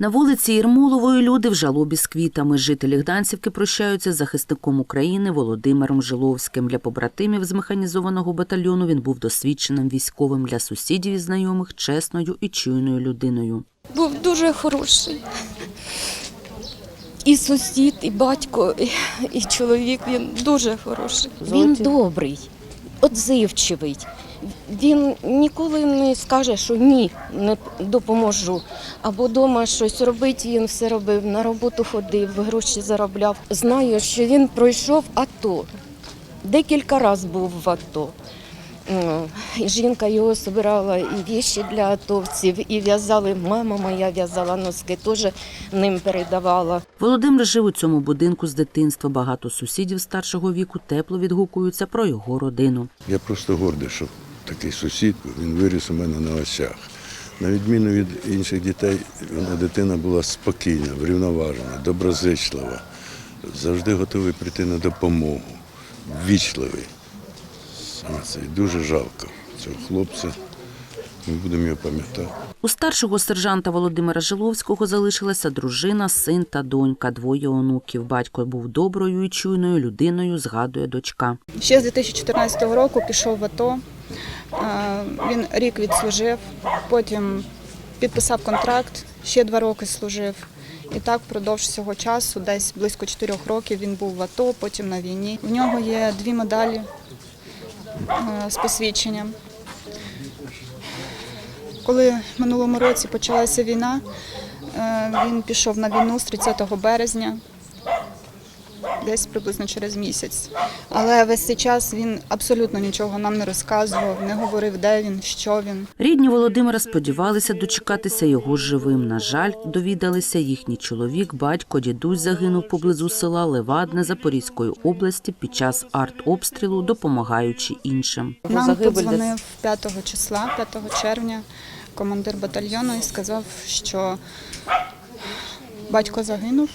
На вулиці Єрмолової люди в жалобі з квітами. Жителі Гданцівки прощаються з захисником України Володимиром Жиловським. Для побратимів з механізованого батальйону він був досвідченим військовим для сусідів і знайомих, чесною і чуйною людиною. Був дуже хороший. І сусід, і батько, і, і чоловік. Він дуже хороший. Він добрий, отзивчивий. Він ніколи не скаже, що ні, не допоможу. Або вдома щось робить, він все робив, на роботу ходив, гроші заробляв. Знаю, що він пройшов АТО. Декілька разів був в АТО. Жінка його збирала і віші для атовців, і в'язали. Мама моя в'язала носки, теж ним передавала. Володимир жив у цьому будинку з дитинства. Багато сусідів старшого віку тепло відгукуються про його родину. Я просто гордий, що такий сусід, він виріс у мене на осях. На відміну від інших дітей, вона дитина була спокійна, врівноважена, доброзичлива, завжди готовий прийти на допомогу, ввічливий. Це дуже жалко цього хлопця. Ми будемо його пам'ятати. У старшого сержанта Володимира Жиловського залишилася дружина, син та донька, двоє онуків. Батько був доброю і чуйною людиною, згадує дочка. Ще з 2014 року пішов в АТО. Е, Він рік відслужив, потім підписав контракт, ще два роки служив. І так впродовж цього часу, десь близько чотирьох років, він був в АТО, потім на війні. В нього є дві медалі е, з посвідченням. Коли минулому році почалася війна, е, він пішов на війну з 30 березня десь приблизно через місяць. Але весь цей час він абсолютно нічого нам не розказував, не говорив, де він, що він. Рідні Володимира сподівалися дочекатися його живим. На жаль, довідалися їхній чоловік, батько, дідусь загинув поблизу села Левадне Запорізької області під час артобстрілу, допомагаючи іншим. Нам подзвонив 5 числа, 5 червня, командир батальйону і сказав, що батько загинув.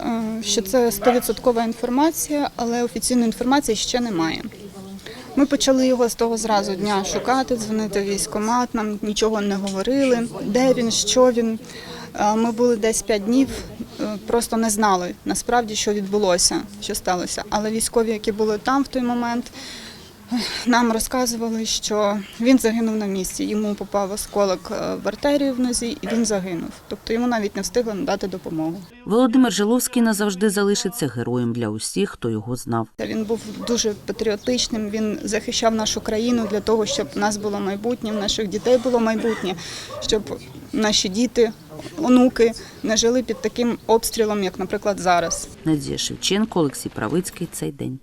Е, Що це 100% інформація, але офіційної інформації ще немає. Ми почали його з того зразу дня шукати, дзвонити в військкомат, нам нічого не говорили, де він, що він. Е, Ми були десь 5 днів, е, просто не знали насправді, що відбулося, що сталося. Але військові, які були там в той момент, нам розказували, що він загинув на місці. Йому попав осколок е, в артерію в нозі, і він загинув. Тобто йому навіть не встигли надати допомогу. Володимир Жиловський назавжди залишиться героєм для усіх, хто його знав. Він був дуже патріотичним. Він захищав нашу країну для того, щоб в нас було майбутнє, в наших дітей було майбутнє, щоб наші діти, онуки не жили під таким обстрілом, як, наприклад, зараз. Надія Шевченко, Олексій Правицький. Цей день.